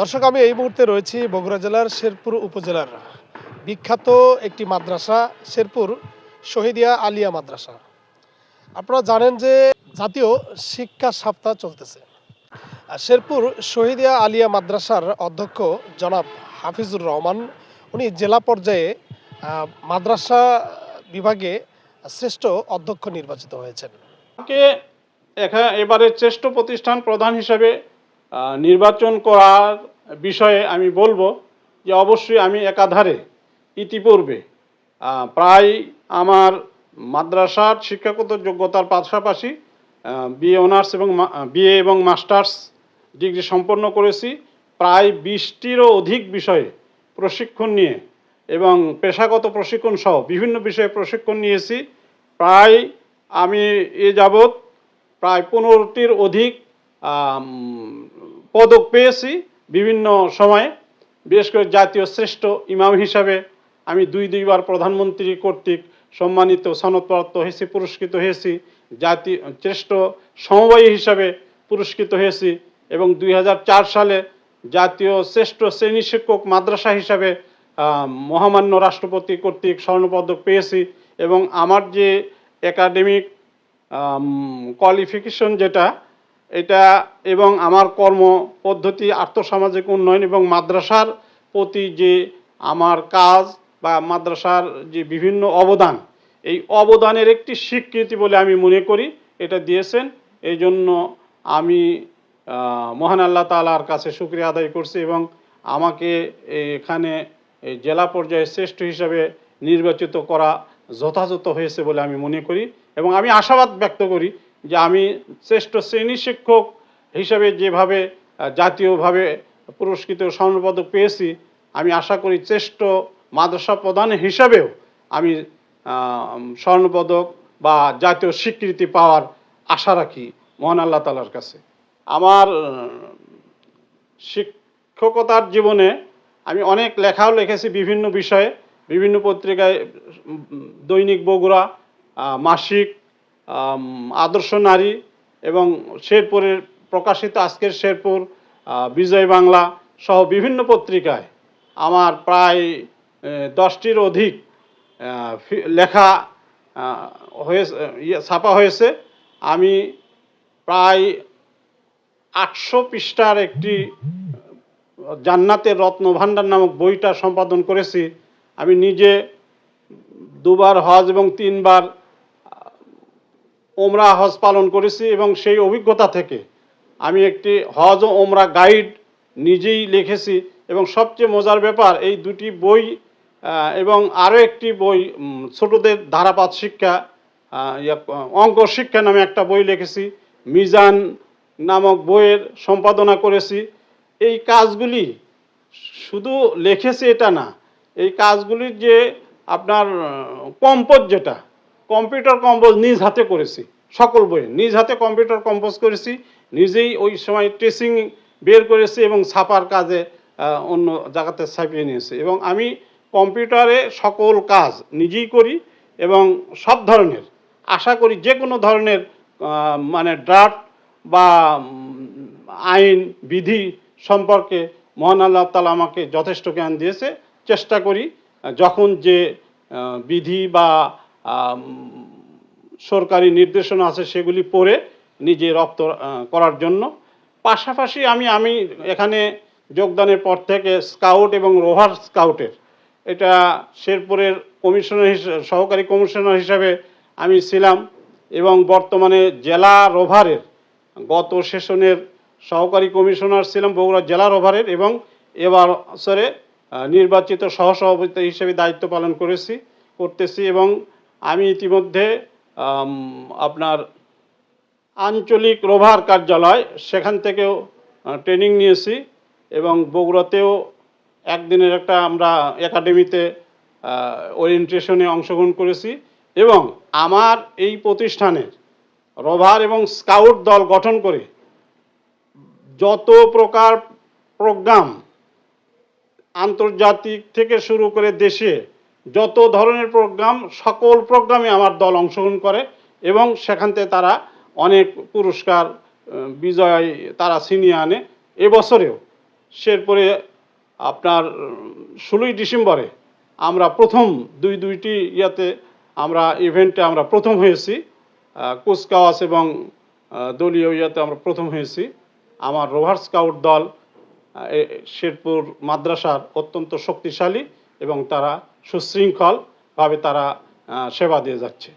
দর্শক, আমি এই মুহূর্তে রয়েছি বগুড়া জেলার শেরপুর উপজেলার বিখ্যাত একটি মাদ্রাসা, শেরপুর শহীদিয়া আলিয়া মাদ্রাসা। আপনারা জানেন যে জাতীয় শিক্ষা সপ্তাহ চলতেছে। শেরপুর শহীদিয়া আলিয়া মাদ্রাসার অধ্যক্ষ জনাব হাফিজুর রহমান, উনি জেলা পর্যায়ে মাদ্রাসা বিভাগে শ্রেষ্ঠ অধ্যক্ষ নির্বাচিত হয়েছেন। এবারে শ্রেষ্ঠ প্রতিষ্ঠান প্রধান হিসেবে নির্বাচন করার বিষয়ে আমি বলব যে অবশ্যই আমি একাধারে ইতিপূর্বে প্রায় আমার মাদ্রাসার শিক্ষাগত যোগ্যতার পাশাপাশি বিএ অনার্স এবং বিএ এবং মাস্টার্স ডিগ্রি সম্পন্ন করেছি। প্রায় বিশটিরও অধিক বিষয়ে প্রশিক্ষণ নিয়ে এবং পেশাগত প্রশিক্ষণ সহ বিভিন্ন বিষয়ে প্রশিক্ষণ নিয়েছি। প্রায় আমি এ যাবৎ প্রায় পনেরোটির অধিক পদক পেয়েছি বিভিন্ন সময়ে, বিশেষ করে জাতীয় শ্রেষ্ঠ ইমাম হিসাবে আমি দুই দুইবার প্রধানমন্ত্রী কর্তৃক সম্মানিত, সনদপ্রাপ্ত হয়েছি, পুরস্কৃত হয়েছি জাতীয় শ্রেষ্ঠ সমবায়ী হিসাবে পুরস্কৃত হয়েছি এবং দুই হাজার চার সালে জাতীয় শ্রেষ্ঠ শ্রেণি শিক্ষক মাদ্রাসা হিসাবে মহামান্য রাষ্ট্রপতি কর্তৃক স্বর্ণপদক পেয়েছি এবং আমার যে একাডেমিক কোয়ালিফিকেশন যেটা এটা এবং আমার কর্ম পদ্ধতি আর্থসামাজিক উন্নয়ন এবং মাদ্রাসার প্রতি যে আমার কাজ বা মাদ্রাসার যে বিভিন্ন অবদান, এই অবদানের একটি স্বীকৃতি বলে আমি মনে করি, এটা দিয়েছেন। এই জন্য আমি মহান আল্লাহ তালার কাছে শুক্রিয়া আদায় করছি এবং আমাকে এখানে জেলা পর্যায়ে শ্রেষ্ঠ হিসাবে নির্বাচিত করা যথাযথ হয়েছে বলে আমি মনে করি এবং আমি আশাবাদ ব্যক্ত করি যে আমি শ্রেষ্ঠ শ্রেণি শিক্ষক হিসাবে যেভাবে জাতীয়ভাবে পুরস্কৃত স্বর্ণপদক পেয়েছি, আমি আশা করি শ্রেষ্ঠ মাদ্রাসা প্রধান হিসাবেও আমি স্বর্ণপদক বা জাতীয় স্বীকৃতি পাওয়ার আশা রাখি মহান আল্লাহ তালার কাছে। আমার শিক্ষকতার জীবনে আমি অনেক লেখাও লিখেছি বিভিন্ন বিষয়ে, বিভিন্ন পত্রিকায় দৈনিক বগুড়া মাসিক আদর্শ নারী এবং শেরপুরের প্রকাশিত আজকের শেরপুর বিজয় বাংলা সহ বিভিন্ন পত্রিকায় আমার প্রায় দশটির অধিক লেখা হয়েছে ইয়ে ছাপা হয়েছে। আমি প্রায় আটশো পৃষ্ঠার একটি, জান্নাতের রত্ন ভাণ্ডার নামক বইটা সম্পাদন করেছি। আমি নিজে দুবার হজ এবং তিনবার ওমরা হজ পালন করেছি এবং সেই অভিজ্ঞতা থেকে আমি একটি হজ ও ওমরা গাইড নিজেই লিখেছি এবং সবচেয়ে মজার ব্যাপার, এই দুটি বই এবং আরও একটি বই ছোটদের ধারাপাত শিক্ষা অঙ্ক শিক্ষা নামে একটা বই লিখেছি, মিজান নামক বইয়ের সম্পাদনা করেছি। এই কাজগুলি শুধু লিখেছি এটা না, এই কাজগুলির যে আপনার কম্পোজ যেটা কম্পিউটার কম্পোজ নিজ হাতে করেছি, সকল বইয়ে। নিজ হাতে কম্পিউটার কম্পোজ করেছি, নিজেই ওই সময় ট্রেসিং বের করেছি এবং ছাপার কাজে অন্য জায়গাতে ছাপিয়ে নিয়েছি। এবং আমি কম্পিউটারে সকল কাজ নিজেই করি এবং সব ধরনের, আশা করি যে কোনো ধরনের মানে ড্রাফট বা আইন, বিধি সম্পর্কে মহান আল্লাহ তালা আমাকে যথেষ্ট জ্ঞান দিয়েছে। চেষ্টা করি যখন যে বিধি বা সরকারি নির্দেশনা আছে সেগুলি পড়ে নিজে রপ্ত করার জন্য। পাশাপাশি আমি আমি এখানে যোগদানের পর থেকে স্কাউট এবং রোভার স্কাউটের এটা শেরপুরের কমিশনার সহকারী কমিশনার হিসাবে আমি ছিলাম এবং বর্তমানে জেলা রোভারের গত সেশনের সহকারী কমিশনার ছিলাম বগুড়া জেলা রোভারের এবং এবার আহ, নির্বাচিত সহসভাপতি হিসেবে দায়িত্ব পালন করেছি করতেছি এবং আমি ইতিমধ্যে আপনার আঞ্চলিক রোভার কার্যালয়, সেখান থেকেও ট্রেনিং নিয়েছি এবং বগুড়াতেও একদিনের একটা আমরা একাডেমিতে ওরিয়েন্টেশনে অংশগ্রহণ করেছি এবং আমার এই প্রতিষ্ঠানের রোভার এবং স্কাউট দল গঠন করে যত প্রকার প্রোগ্রাম আন্তর্জাতিক থেকে শুরু করে দেশে যত ধরনের প্রোগ্রাম সকল প্রোগ্রামে আমার দল অংশগ্রহণ করে এবং সেখান থেকে তারা অনেক পুরস্কার বিজয় তারা ছিনিয়ে আনে। এবছরেও শেরপুরে আপনার ষোলোই ডিসেম্বরে আমরা প্রথম দুই দুইটি ইয়াতে আমরা ইভেন্টে আমরা প্রথম হয়েছি। আহ, কুচকাওয়াজ এবং দলীয় ইয়াতে আমরা প্রথম হয়েছি। আমার রোভার স্কাউট দল শেরপুর মাদ্রাসার অত্যন্ত শক্তিশালী এবং তারা সুশৃঙ্খলভাবে তারা সেবা দিয়ে যাচ্ছে।